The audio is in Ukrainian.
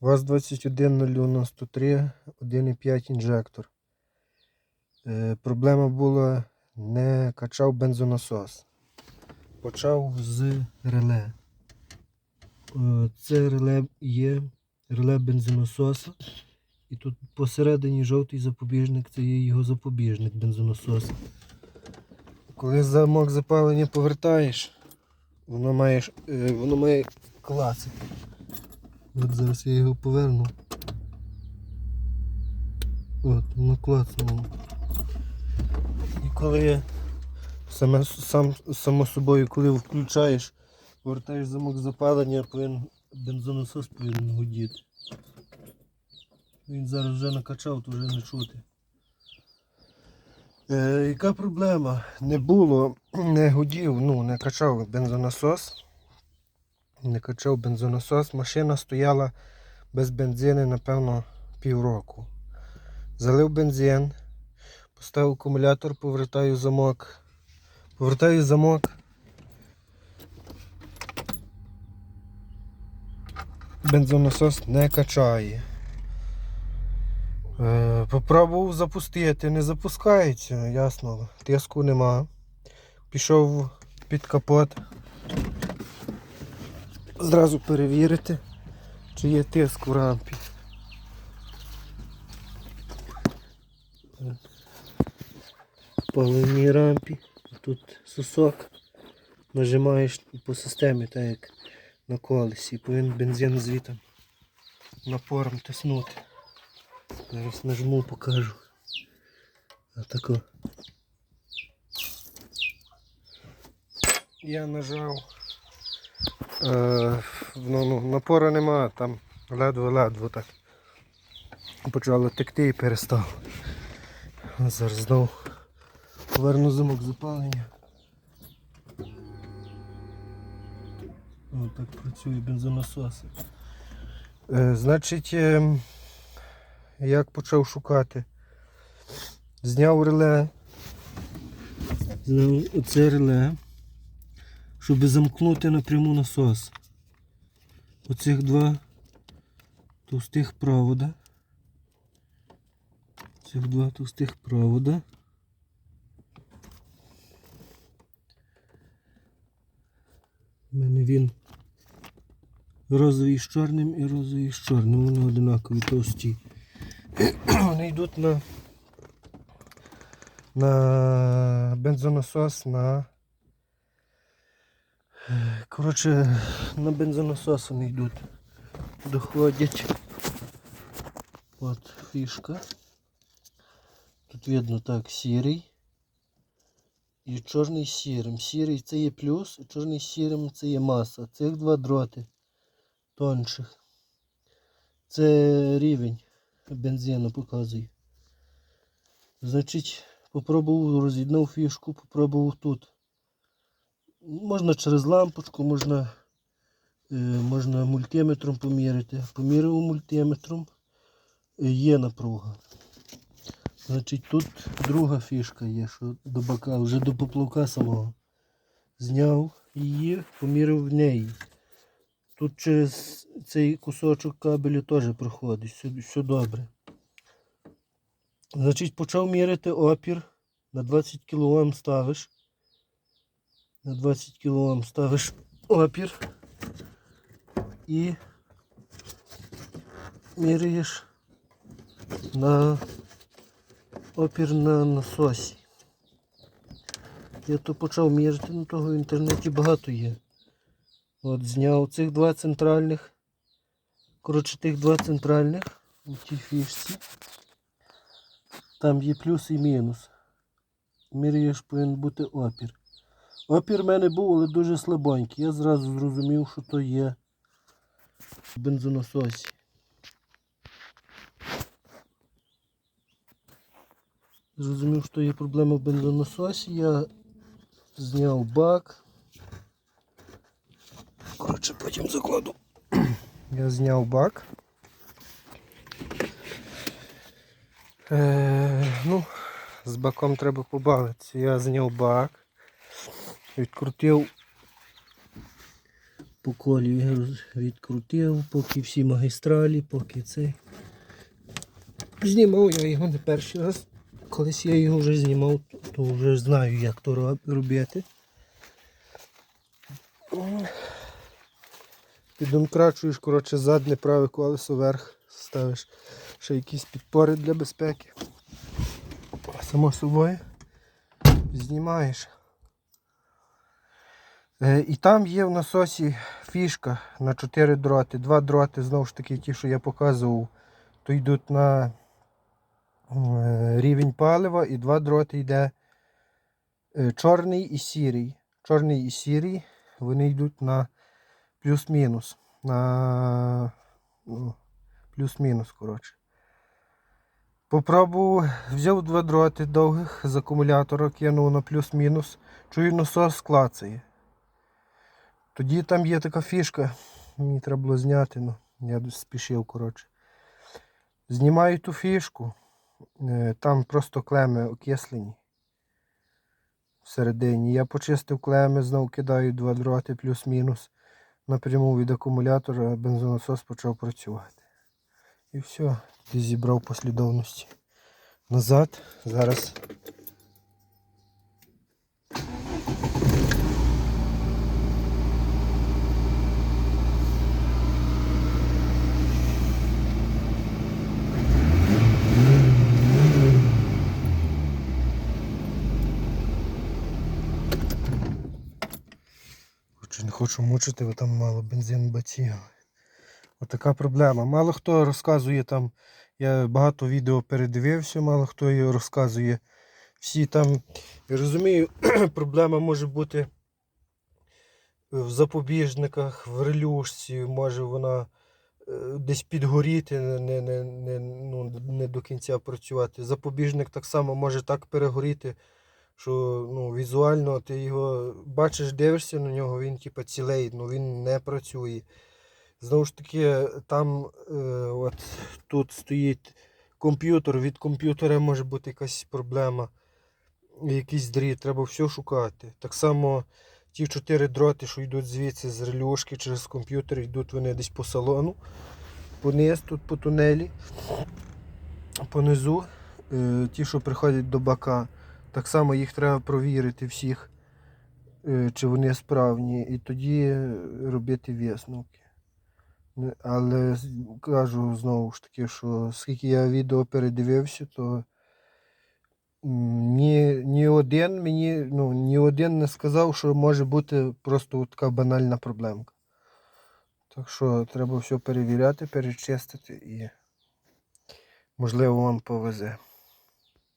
ВАЗ-21 1,5 інжектор. Е, проблема була, не качав бензонасос. Почав з реле. Е, це реле є реле бензонасоса. І тут посередині жовтий запобіжник, це є його запобіжник бензонасоса. Коли замок запалення повертаєш, воно має, е, воно має класити. От зараз я його поверну. От, воно клацнуло. І коли саме, сам, само собою, коли включаєш, повертаєш замок запалення, повинен, бензонасос повинен гудіти. Він зараз вже накачав, то вже не чути. Е, яка проблема? Не було, не гудів, ну, не качав бензонасос. Не качав бензонасос. Машина стояла без бензину, напевно, півроку. Залив бензин, поставив акумулятор, повертаю замок. Повертаю замок. Бензонасос не качає. Е, попробував запустити, не запускається, ясно, тиску нема. Пішов під капот. Зразу перевірити, чи є тиск в рампі. Паливній рампі. Тут сосок. Нажимаєш по системі, так як на колесі. Повинен бензин звітом напором тиснути. Зараз нажму, покажу. Отако. Я нажав. Е, ну, ну, напора нема, там ледве-ледве так. Почало текти і перестав. Зараз знову поверну замок запалення. Ось так працює бензонасос. Е, значить, ем, як почав шукати. Зняв реле. Зняв оце реле, щоб замкнути напряму насос. Оцих два товстих провода. Цих два товстих провода. У мене він розовий з чорним і розовий з чорним. Вони одинакові товсті. Вони йдуть на, на бензонасос на. Коротше, на бензонасос вони йдуть. Доходять. От фішка. Тут видно так, сірий. І чорний з сірим. Сірий це є плюс, а чорний з сірим це є маса. Цих два дроти тонших. Це рівень бензину показує. Значить, попробував роз'єднав фішку, попробував тут. Можна через лампочку, можна, е, можна мультиметром поміряти. Поміряв мультиметром, е, є напруга. Значить, тут друга фішка є, що до бока, вже до поплавка самого. Зняв її, поміряв в неї. Тут через цей кусочок кабелю теж проходить, все, все добре. Значить, почав міряти опір. На 20 кОм ставиш. На 20 кОм ставиш опір. І міряєш на опір на насосі. Я то почав міряти, ну того в інтернеті багато є. От зняв цих два центральних. Коротше, тих два центральних у тій фішці. Там є плюс і мінус. Міряєш повинен бути опір. Опір в мене був, але дуже слабонький. Я зразу зрозумів, що то є в бензонасосі. Зрозумів, що є проблема в бензонасосі. Я зняв бак. Коротше, потім закладу. Я зняв бак. Е, ну, з баком треба побавитися. Я зняв бак, відкрутив по колі відкрутив, поки всі магістралі, поки цей. Знімав я його не перший раз. Колись я його вже знімав, то- вже знаю, як то робити. Підонкрачуєш, коротше, заднє праве колесо вверх, ставиш ще якісь підпори для безпеки. Само собою знімаєш. Е, І там є в насосі фішка на 4 дроти. Два дроти, знову ж таки, ті, що я показував, то йдуть на е, рівень палива, і два дроти йде е, чорний і сірий. Чорний і сірий, вони йдуть на плюс-мінус. На ну, плюс-мінус, коротше. Попробував, взяв два дроти довгих з акумулятора, кинув на плюс-мінус. Чую, насос клацає. Тоді там є така фішка, мені треба було зняти, ну, я спішив, коротше. Знімаю ту фішку, е, там просто клеми окислені всередині. Я почистив клеми, знову кидаю два дроти плюс-мінус. Напряму від акумулятора бензонасос почав працювати. І все, зібрав послідовності. Назад, зараз. Хочу мучити, бо там мало бензин баці. Отака проблема. Мало хто розказує там, я багато відео передивився, мало хто її розказує. Всі там, я розумію, проблема може бути в запобіжниках, в релюшці, може вона е, десь підгоріти, не, не, не, ну, не до кінця працювати. Запобіжник так само може так перегоріти, що ну, візуально ти його бачиш, дивишся на нього, він типа цілий, ну він не працює. Знову ж таки, там е, от тут стоїть комп'ютер, від комп'ютера може бути якась проблема, якийсь дріт, треба все шукати. Так само ті чотири дроти, що йдуть звідси з релюшки через комп'ютер, йдуть вони десь по салону, пониз, тут по тунелі, понизу, е, ті, що приходять до бака. Так само їх треба провірити всіх, е, чи вони справні, і тоді робити висновки. Але кажу знову ж таки, що скільки я відео передивився, то ні, ні один мені, ну, ні один не сказав, що може бути просто така банальна проблемка. Так що треба все перевіряти, перечистити і можливо вам повезе.